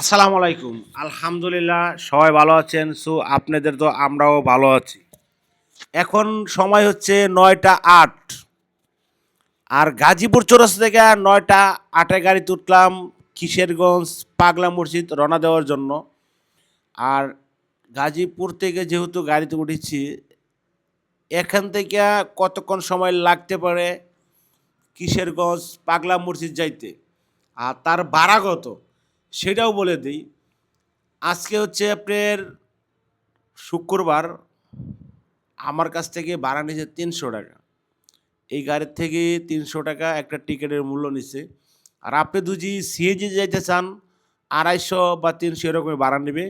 আসসালামু আলাইকুম। আলহামদুলিল্লাহ, সবাই ভালো আছেন? সো, আপনাদের তো আমরাও ভালো আছি। এখন সময় হচ্ছে নয়টা আট। আর গাজীপুর চৌরাস্তা থেকে নয়টা আটে গাড়িতে উঠলাম কিশোরগঞ্জ পাগলা মসজিদ রওনা দেওয়ার জন্য। আর গাজীপুর থেকে যেহেতু গাড়িতে উঠেছি, এখান থেকে কতক্ষণ সময় লাগতে পারে কিশোরগঞ্জ পাগলা মসজিদ যাইতে? আর তার ভাড়া কত? সেটাও বলে দিই। আজকে হচ্ছে আপনার শুক্রবার, আমার কাছ থেকে ভাড়া নিয়েছে তিনশো টাকা। এই গাড়ির থেকে তিনশো টাকা একটা টিকিটের মূল্য নিচ্ছে। আর আপনি দুজি সিএনজি যাইতে চান, আড়াইশো বা তিনশো এরকমই ভাড়া নেবে।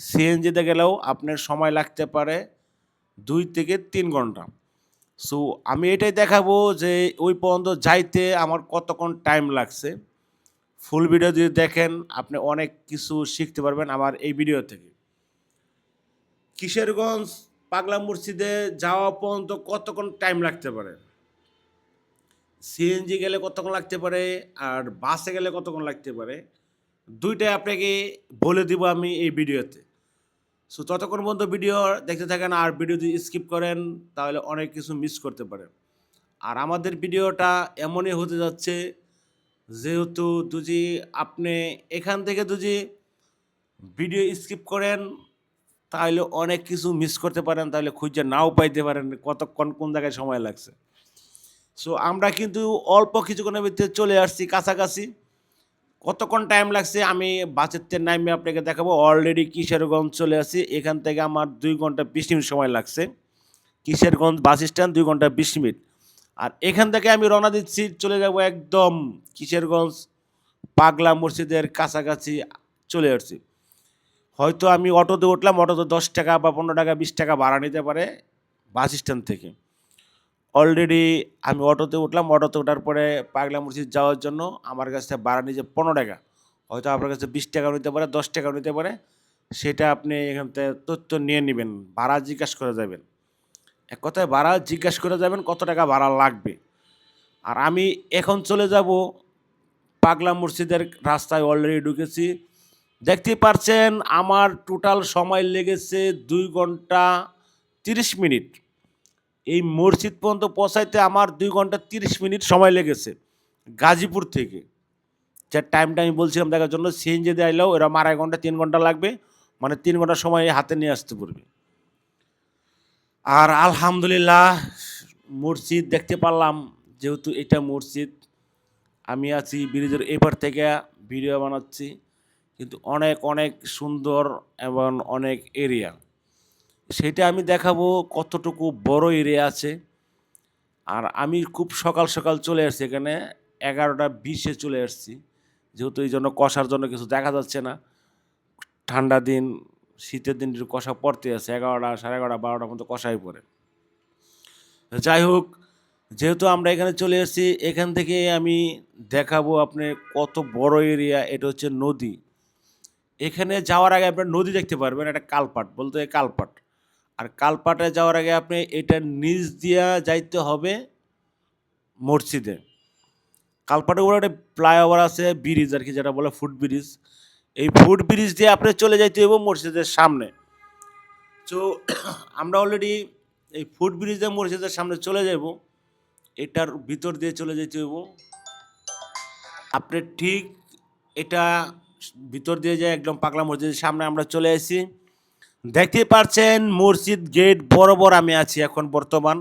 সিএনজিতে গেলেও আপনার সময় লাগতে পারে দুই থেকে তিন ঘণ্টা। সো আমি এটাই দেখাবো যে ওই পর্যন্ত যাইতে আমার কতক্ষণ টাইম লাগছে। ফুল ভিডিও যদি দেখেন, আপনি অনেক কিছু শিখতে পারবেন আমার এই ভিডিও থেকে। কিশোরগঞ্জ পাগলা মসজিদে যাওয়া পর্যন্ত কতক্ষণ টাইম লাগতে পারে? সিএনজি গেলে কতক্ষণ লাগতে পারে? আর বাসে গেলে কতক্ষণ লাগতে পারে? দুইটাই আপনাকে বলে দিব আমি এই ভিডিওতে সো ততক্ষণ পর্যন্ত ভিডিও দেখতে থাকেন আর ভিডিও যদি স্কিপ করেন, তাহলে অনেক কিছু মিস করতে পারেন। আর আমাদের ভিডিওটা এমনই হতে যাচ্ছে যেহেতু দুজি আপনি এখান থেকে দুজি ভিডিও স্কিপ করেন তাহলে অনেক কিছু মিস করতে পারেন তাহলে খুঁজে নাও পাইতে পারেন কতক্ষণ কোন জায়গায় সময় লাগছে। সো আমরা কিন্তু অল্প কিছুক্ষণের ভিতরে চলে আসছি কাছাকাছি। কতক্ষণ টাইম লাগছে আমি বাসের নামে আপনাকে দেখাবো। অলরেডি কিশোরগঞ্জ চলে আসছি, এখান থেকে আমার দুই ঘণ্টা বিশ মিনিট সময় লাগছে। কিশোরগঞ্জ বাস স্ট্যান্ড দুই ঘণ্টা বিশ মিনিট। আর এখান থেকে আমি রওনা দিচ্ছি, চলে যাব একদম কিশোরগঞ্জ পাগলা মসজিদের কাছাকাছি চলে আসছি। হয়তো আমি অটোতে উঠলাম, অটোতে দশ টাকা বা পনেরো টাকা, বিশ টাকা ভাড়া নিতে পারে বাস স্ট্যান্ড থেকে। অলরেডি আমি অটোতে উঠলাম, অটোতে ওঠার পরে পাগলা মসজিদ যাওয়ার জন্য আমার কাছ থেকে ভাড়া নিয়েছে পনেরো টাকা। হয়তো আপনার কাছে বিশ টাকা নিতে পারে, দশ টাকাও নিতে পারে, সেটা আপনি এখান থেকে তথ্য নিয়ে নেবেন, ভাড়া জিজ্ঞাসা করে যাবেন। এক কথায় ভাড়া জিজ্ঞাসা করে যাবেন কত টাকা ভাড়া লাগবে। আর আমি এখন চলে যাব পাগলা মসজিদের রাস্তায় অলরেডি ঢুকেছি। দেখতে পারছেন আমার টোটাল সময় লেগেছে দুই ঘণ্টা তিরিশ মিনিট। এই মসজিদ পর্যন্ত পৌঁছাইতে আমার দুই ঘণ্টা তিরিশ মিনিট সময় লেগেছে গাজীপুর থেকে। যে টাইমটা আমি বলছিলাম দেখার জন্য সিএনজি আইলেও এরকম আড়াই ঘণ্টা, তিন ঘণ্টা লাগবে। মানে তিন ঘণ্টা সময় হাতে নিয়ে আসতে পড়বে আর আলহামদুলিল্লাহ মসজিদ দেখতে পারলাম, যেহেতু এটা মসজিদ, আমি আছি ব্রিজের এপার থেকে ভিডিও বানাচ্ছি, কিন্তু অনেক অনেক সুন্দর এবং অনেক এরিয়া। সেটা আমি দেখাবো কতটুকু বড় এরিয়া আছে। আর আমি খুব সকাল সকাল চলে আসছি এখানে, এগারোটা বিশে চলে আসছি, যেহেতু এই জন্য কষার জন্য কিছু দেখা যাচ্ছে না। ঠান্ডা দিন শীতের দিন কষা পড়তে আছে, এগারোটা, সাড়ে এগারোটা, বারোটার মতো কষাই পড়ে। যাই হোক, যেহেতু আমরা এখানে চলে এসেছি, এখান থেকে আমি দেখাবো আপনি কত বড় এরিয়া এটা হচ্ছে নদী। এখানে যাওয়ার আগে আপনার নদী দেখতে পারবেন একটা কালপাট, বলতে কালপাট। আর কালপাটে যাওয়ার আগে আপনি এটা নিচ দিয়া যাইতে হবে মসজিদে। কালপাটের উপরে একটা ফ্লাইওভার আছে ব্রিজ আর কি যেটা বলে ফুট ব্রিজ এই ফুট ব্রিজ দিয়ে আপনি চলে যাইতে হবে মসজিদের সামনে। তো আমরা অলরেডি এই ফুট ব্রিজ দিয়ে মসজিদের সামনে চলে যাব এটার ভিতর দিয়ে চলে যেতে হইব। আপনি ঠিক এটা ভিতর দিয়ে যায় একদম পাগলা মসজিদের সামনে আমরা চলে এসেছি দেখতে পাচ্ছেন মসজিদ গেট বরাবর আমি আছি এখন বর্তমান।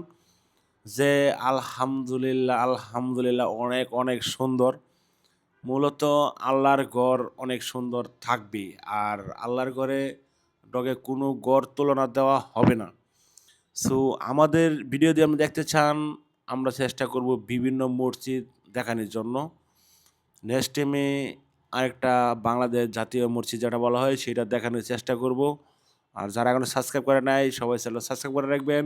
যে আলহামদুলিল্লাহ আলহামদুলিল্লাহ, অনেক অনেক সুন্দর। মূলত আল্লাহর ঘর অনেক সুন্দর থাকবে আর আল্লাহর ঘরে ডগে কোনো গড় তুলনা দেওয়া হবে না। সো আমাদের ভিডিও দিয়ে আপনি দেখতে চান, আমরা চেষ্টা করব বিভিন্ন মসজিদ দেখানোর জন্য। নেক্সট টাইমে আরেকটা বাংলাদেশ জাতীয় মসজিদ যেটা বলা হয়, সেটা দেখানোর চেষ্টা করব। আর যারা এখনও সাবস্ক্রাইব করে নাই, সবাই চ্যানেল সাবস্ক্রাইব করে রাখবেন।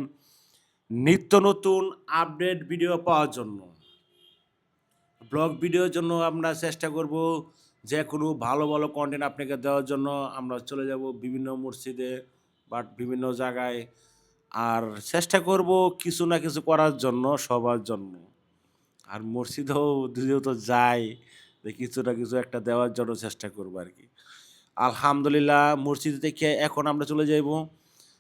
নিত্য নতুন আপডেট ভিডিও পাওয়ার জন্য। ব্লগ ভিডিওর জন্য আমরা চেষ্টা করব যে কোনো ভালো ভালো কন্টেন্ট আপনাকে দেওয়ার জন্য। আমরা চলে যাব বিভিন্ন মসজিদে বাট বিভিন্ন জায়গায়। আর চেষ্টা করব কিছু না কিছু করার জন্য, সবার জন্য। আর মসজিদেও যেহেতু যাই, যে কিছু না কিছু একটা দেওয়ার জন্য চেষ্টা করব আর কি। আলহামদুলিল্লাহ, মসজিদ থেকে এখন আমরা চলে যাইব।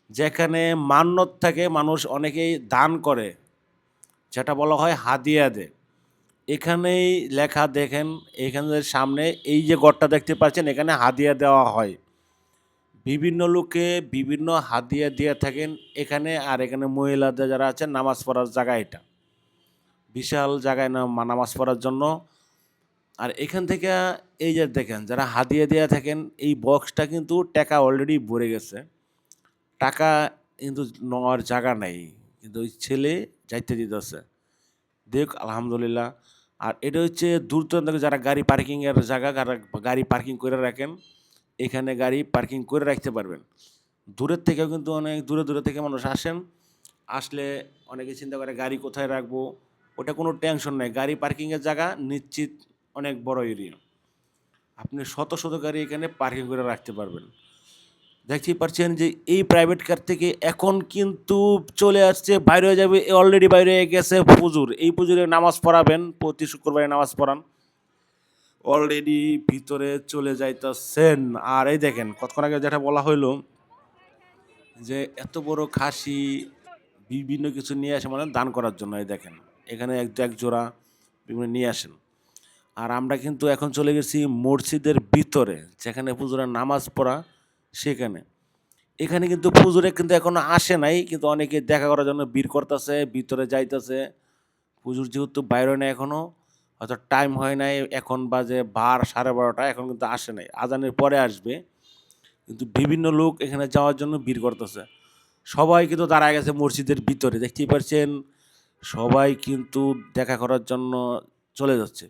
যেখানে মান্যত থাকে, মানুষ অনেকেই দান করে। যেটা বলা হয় হাদিয়া দে এখানেই লেখা, দেখেন, এখানের সামনে এই যে ঘরটা দেখতে পাচ্ছেন, এখানে হাদিয়া দেওয়া হয়। বিভিন্ন লোকে বিভিন্ন হাদিয়া দিয়ে থাকেন। এখানে আর এখানে মহিলাদের যারা আছেন, নামাজ পড়ার জায়গা এটা। বিশাল জায়গায় নামাজ পড়ার জন্য। আর এখান থেকে এই যে দেখেন, যারা হাদিয়া দেওয়া থাকেন, এই বক্সটা কিন্তু টাকা অলরেডি ভরে গেছে। টাকা কিন্তু নেওয়ার জায়গা নেই। কিন্তু ওই ছেলে যাইতে দিতেছে। দেখ, আলহামদুলিল্লাহ আর এটা হচ্ছে দূর দূরান্ত যারা গাড়ি পার্কিংয়ের জায়গা, যারা গাড়ি পার্কিং করে রাখেন, এখানে গাড়ি পার্কিং করে রাখতে পারবেন। দূরের থেকেও কিন্তু অনেক, দূরে দূরে থেকে মানুষ আসেন, আসলে অনেকে চিন্তা করে গাড়ি কোথায় রাখব, ওটা কোনো টেনশন নেই। গাড়ি পার্কিংয়ের জায়গা নিশ্চিত অনেক বড় এরিয়া আপনি শত শত গাড়ি এখানে পার্কিং করে রাখতে পারবেন। দেখতেই পাচ্ছেন যে এই প্রাইভেট কার থেকে এখন কিন্তু চলে আসছে, বাইরে যাবে অলরেডি বাইরে হয়ে গেছে পুজুর। এই পুজুরে নামাজ পড়াবেন, প্রতি শুক্রবারে নামাজ পড়ান। অলরেডি ভিতরে চলে যাইতেছেন। আর এই দেখেন, কতক্ষণ আগে যেটা বলা হইল যে এত বড় খাসি বিভিন্ন কিছু নিয়ে আসে মানে দান করার জন্য, এই দেখেন। এখানে এক এক জোড়া বিভিন্ন নিয়ে আসেন। আর আমরা কিন্তু এখন চলে গেছি মসজিদের ভিতরে, যেখানে পুজোরা নামাজ পড়া সেখানে। এখানে কিন্তু পুজোরে কিন্তু এখনও আসে নাই, কিন্তু অনেকে দেখা করার জন্য ভিড় করতেছে, ভিতরে যাইতেছে। পুজোর যেহেতু বাইরে নেই এখনও, হয়তো টাইম হয় নাই, এখন বাজে বার, সাড়ে বারোটা, এখন কিন্তু আসে নাই। আজানের পরে আসবে, কিন্তু বিভিন্ন লোক এখানে যাওয়ার জন্য ভিড় করতেছে। সবাই কিন্তু দাঁড়ায় গেছে মসজিদের ভিতরে, দেখতেই পাচ্ছেন সবাই কিন্তু দেখা করার জন্য চলে যাচ্ছে।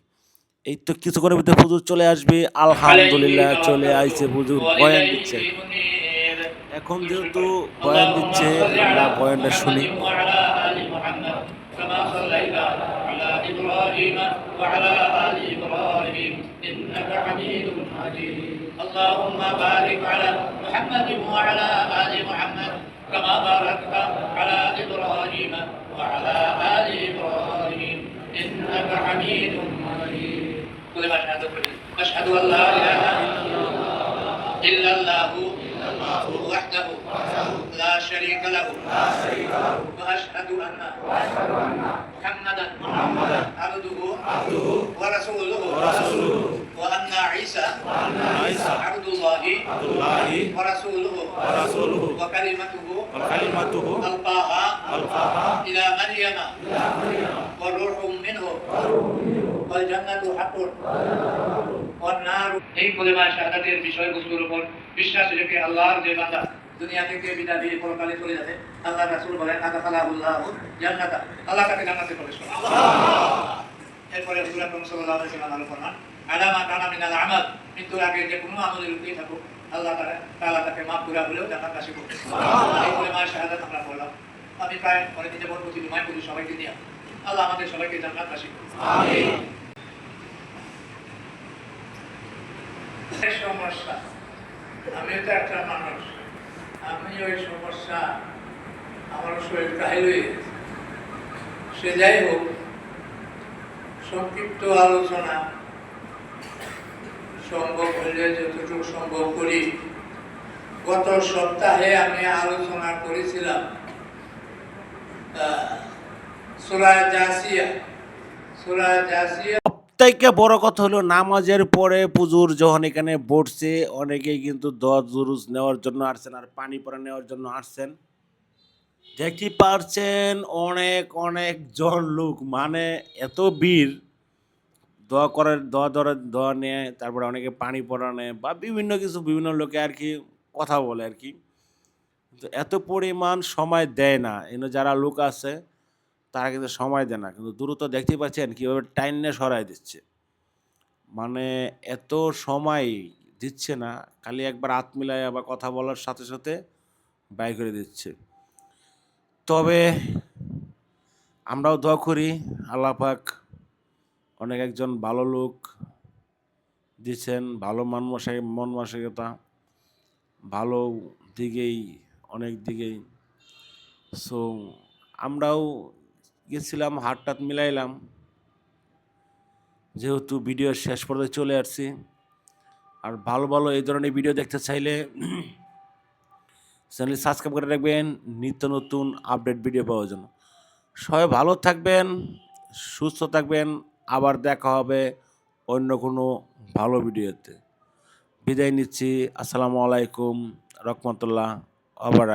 এই তো কিছুক্ষণের ভিতরে হুজুর চলে আসবে আলহামদুলিল্লাহ চলে আইছে হুজুর বয়ান দিচ্ছে এখন যেহেতু বয়ান দিচ্ছে আমরা বয়ানটা শুনি وعلى آل محمد كما صليت على إبراهيم وعلى آل إبراهيم إنك حميد مجيد اللهم بارك على محمد وعلى آل محمد كما باركت على إبراهيم وعلى آل إبراهيم إنك حميد مجيد قل أشهد أشهد أن لا إله إلا الله وحده. لا شريك له واشهد ان محمدا عبده ورسوله وان عيسى عبد الله ورسوله وكلمته القاها الى مريم وروح منه والجنه حق والنار এই কলেমা শাহাদাতের বিষয়বস্তুর উপর বিশ্বাস রেখে আল্লাহর যে বান্দা দুনিয়া থেকে বিদায় দিয়ে পরকালে চলে যাবে। আল্লাহ রাসূল বলেন আদা জান্নাতা। আল্লাহ তাকে জান্নাতে প্রবেশ করে। এরপরে হুজুর আকরাম সাল্লাল্লাহু আলাইহি ওয়াসাল্লাম আলোচনা আলামা কানা মিনাল আমাল। মৃত্যুর আগে যে কোনো আমলের উপরেই থাকুক। আল্লাহ তাআলা তাকে মাফ করে হলেও জান্নাত কলেমা শাহাদাত আমরা পড়লাম। আমি প্রায় অনেক দিনে প্রতি জুমায় বলি সবাইকে নিয়ে। আল্লাহ আমাদের সবাইকে জান্নাত হাসিল করুন সমস্যা। আমি তো একটা মানুষ। আমি ওই সমস্যা আমার শরীর কাহিল। সে যাই হোক, সংক্ষিপ্ত আলোচনা সম্ভব হলে যতটুকু সম্ভব করি গত সপ্তাহে আমি আলোচনা করেছিলাম সুরা জাসিয়া সুরা জাসিয়া সবথেকে বড় কথা হলো, নামাজের পরে পুজোর যখন এখানে বসছে অনেকেই কিন্তু দশ জুরুজ নেওয়ার জন্য আসছেন আর পানি পরে নেওয়ার জন্য আসছেন। দেখতে পারছেন অনেক অনেক জন লোক মানে এত ভিড়। দোয়া করার, দোয়া ধরে দোয়া নেয় তারপরে অনেকে পানি পড়া নেয় বা বিভিন্ন কিছু, বিভিন্ন লোকে আর কি কথা বলে আর কি। কিন্তু এত পরিমাণ সময় দেয় না। এনে যারা লোক আছে তারা কিন্তু সময় দেয় না। কিন্তু দ্রুত দেখতে পাচ্ছেন কীভাবে টাইনে সরাই দিচ্ছে। মানে এত সময় দিচ্ছে না, খালি একবার হাত মিলায় আবার কথা বলার সাথে সাথে ব্যয় করে দিচ্ছে। তবে আমরাও দোয়া করি, আল্লাহ পাক অনেক একজন ভালো লোক দিচ্ছেন ভালো মন মাসে, মন মানসিকতা ভালো দিকেই, অনেক দিকেই। সো আমরাও গেছিলাম হাট টাট মিলাইলাম। যেহেতু ভিডিও শেষ পর্যায়ে চলে আসছি, আর ভালো ভালো এই ধরনের ভিডিও দেখতে চাইলে চ্যানেল সাবস্ক্রাইব করে রাখবেন, নিত্য নতুন আপডেট ভিডিও পাওয়ার জন্য। সবাই ভালো থাকবেন, সুস্থ থাকবেন, আবার দেখা হবে অন্য কোনো ভালো ভিডিওতে। বিদায় নিচ্ছি, আসসালামু আলাইকুম, রহমতুল্লাহ, আবার